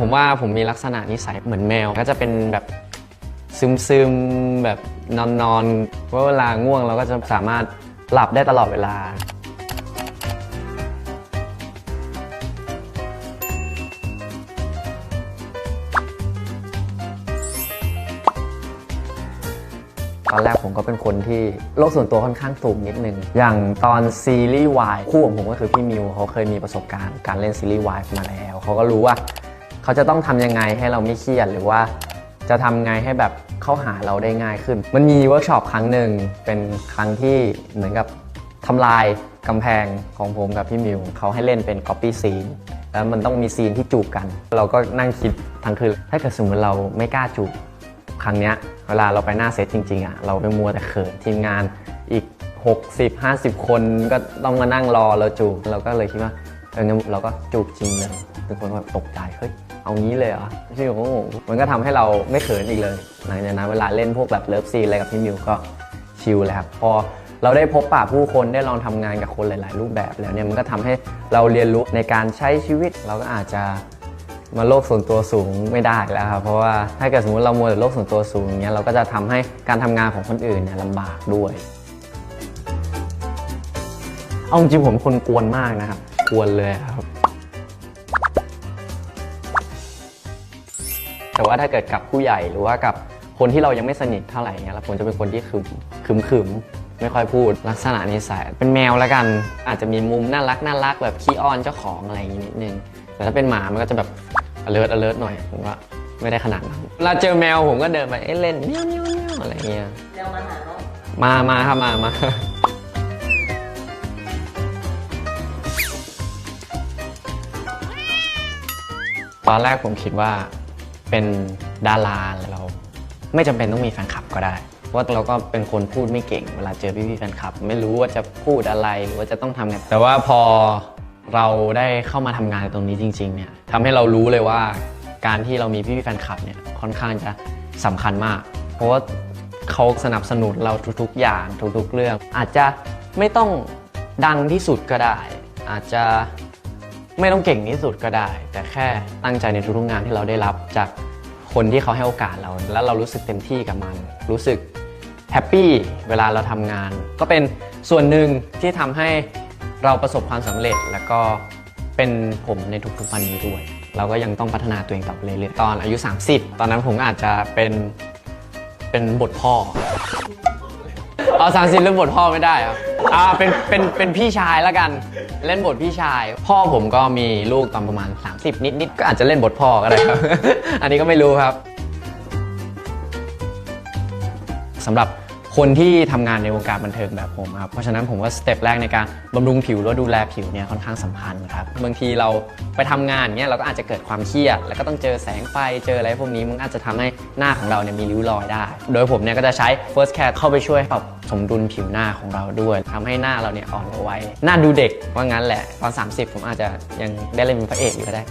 ผมว่าผมมีลักษณะนิสัยเหมือนแมว ก็จะเป็นแบบซึมซึมแบบนอนนอนว่าเวลาง่วงเราก็จะสามารถหลับได้ตลอดเวลา ตอนแรกผมก็เป็นคนที่โลกส่วนตัวค่อนข้างสูงนิดนึง อย่างตอนซีรีส์วายคู่ของผมก็คือพี่มิวเขาเคยมีประสบการณ์การเล่นซีรีส์วายมาแล้ว เขาก็รู้ว่า เขาจะต้องทำยังไงให้เราไม่เครียดหรือว่าจะทำไงให้แบบเข้าหาเราได้ง่ายขึ้น มันมีเวิร์กช็อปครั้งหนึ่งเป็นครั้งที่เหมือนกับทำลายกำแพงของผมกับพี่มิวเขาให้เล่นเป็น copy scene แล้วมันต้องมีซีนที่จูบกัน เราก็นั่งคิดทั้งคืนถ้าเกิดสมมติเราไม่กล้าจูบครั้งเนี้ยเวลาเราไปหน้าเซตจริงๆอะเราไปมัวแต่เขินทีมงานอีก 60 50 คนก็ต้องมานั่งรอเราจูบเราก็เลยคิดว่า เอองั้นเราก็จูบจริงเลยทุกคนแบบตกใจเฮ้ยเอางี้เลยเหรอพี่มิวก็งงมันก็ทำให้เราไม่เขินอีกเลยหลังจากนั้นเวลาเล่นพวกแบบเลิฟซีนอะไรกับพี่มิวก็ชิลเลยครับพอเราได้พบปะผู้คนได้ลองทำงานกับคนหลาย ๆ รูปแบบแล้วเนี่ยมันก็ทำให้เราเรียนรู้ในการใช้ชีวิต เราก็อาจจะมาโลกส่วนตัวสูงไม่ได้แล้วครับเพราะว่าถ้าเกิดสมมติเรามัวแต่โลกส่วนตัวสูงอย่างเงี้ยเราก็จะทำให้การทำงานของคนอื่นเนี่ยลำบากด้วย เอาจริงผมคนกวนมากนะครับ กวนเลยครับ แต่ว่าถ้าเกิดกับผู้ใหญ่หรือว่ากับคนที่เรายังไม่สนิทเท่าไหร่เงี้ยแล้วผมจะเป็นคนที่ขึมขึมขึมไม่ค่อยพูดลักษณะนิสัยเป็นแมวแล้วกัน อาจจะมีมุมน่ารักน่ารักแบบขี้อ้อนเจ้าของอะไรอย่างงี้นิดนึงแต่ถ้าเป็นหมามันก็จะแบบ alert alert หน่อยผมว่าไม่ได้ขนาดนั้นเวลาเจอแมวผมก็เดินไปเอ้ยเล่นเมี้ยวเมี้ยวเมี้ยวอะไรเงี้ยเดี๋ยวมาหาเนาะมามาครับมามา อนแรกผมคิดว่าเป็นดาราเรา ไม่จำเป็นต้องมีแฟนคลับก็ได้เพราะว่าเราก็เป็นคนพูดไม่เก่งเวลาเจอพี่ๆแฟนคลับ ไม่รู้ว่าจะพูดอะไรหรือว่าจะต้องทำไงแต่ว่าพอเราได้เข้ามาทำงานตรงนี้จริง ๆ เนี่ยทำให้เรารู้เลยว่าการที่เรามีพี่ๆแฟนคลับเนี่ยค่อนข้างจะสำคัญมาก เพราะว่าเขาสนับสนุนเราทุกๆ อย่างทุกๆ เรื่อง อาจจะไม่ต้องดังที่สุดก็ได้ อาจจะ ไม่ต้องเก่งที่สุดก็ได้ แต่แค่ตั้งใจในทุกๆงานที่เราได้รับจากคนที่เขาให้โอกาสเรา แล้วเรารู้สึกเต็มที่กับมัน รู้สึกแฮปปี้เวลาเราทำงาน ก็เป็นส่วนหนึ่งที่ทำให้เราประสบความสำเร็จ แล้วก็เป็นผมในทุกๆวันนี้ด้วย เราก็ยังต้องพัฒนาตัวเองต่อไปเรื่อยๆตอนอายุ 30 ตอนนั้นผมอาจจะเป็นเป็นบทพ่อเอาสามสิบเล่นบทพ่อไม่ได้เหรออ่าเป็นเป็นเป็นพี่ชายแล้วกัน เล่นบทพี่ชาย พ่อผมก็มีลูกตอนประมาณ 30 นิดๆก็อาจจะเล่นบทพ่อก็ได้ครับ อันนี้ก็ไม่รู้ครับสำหรับ คนที่ทำงานในวงการบันเทิงแบบผมครับ เพราะฉะนั้นผมว่าสเต็ปแรกในการบำรุงผิวหรือว่าดูแลผิวเนี่ยค่อนข้างสำคัญครับ บางทีเราไปทำงานเนี่ยเราก็อาจจะเกิดความเครียด แล้วก็ต้องเจอแสงไฟเจออะไรพวกนี้มันอาจจะทำให้หน้าของเราเนี่ยมีริ้วรอยได้ โดยผมเนี่ยก็จะใช้ First Care เข้าไปช่วยปรับสมดุลผิวหน้าของเราด้วยทำให้หน้าเราเนี่ยอ่อนวัยหน้าดูเด็กว่างั้นแหละตอน 30 ผมอาจจะยังได้เล่นเป็นพระเอกอยู่ก็ได้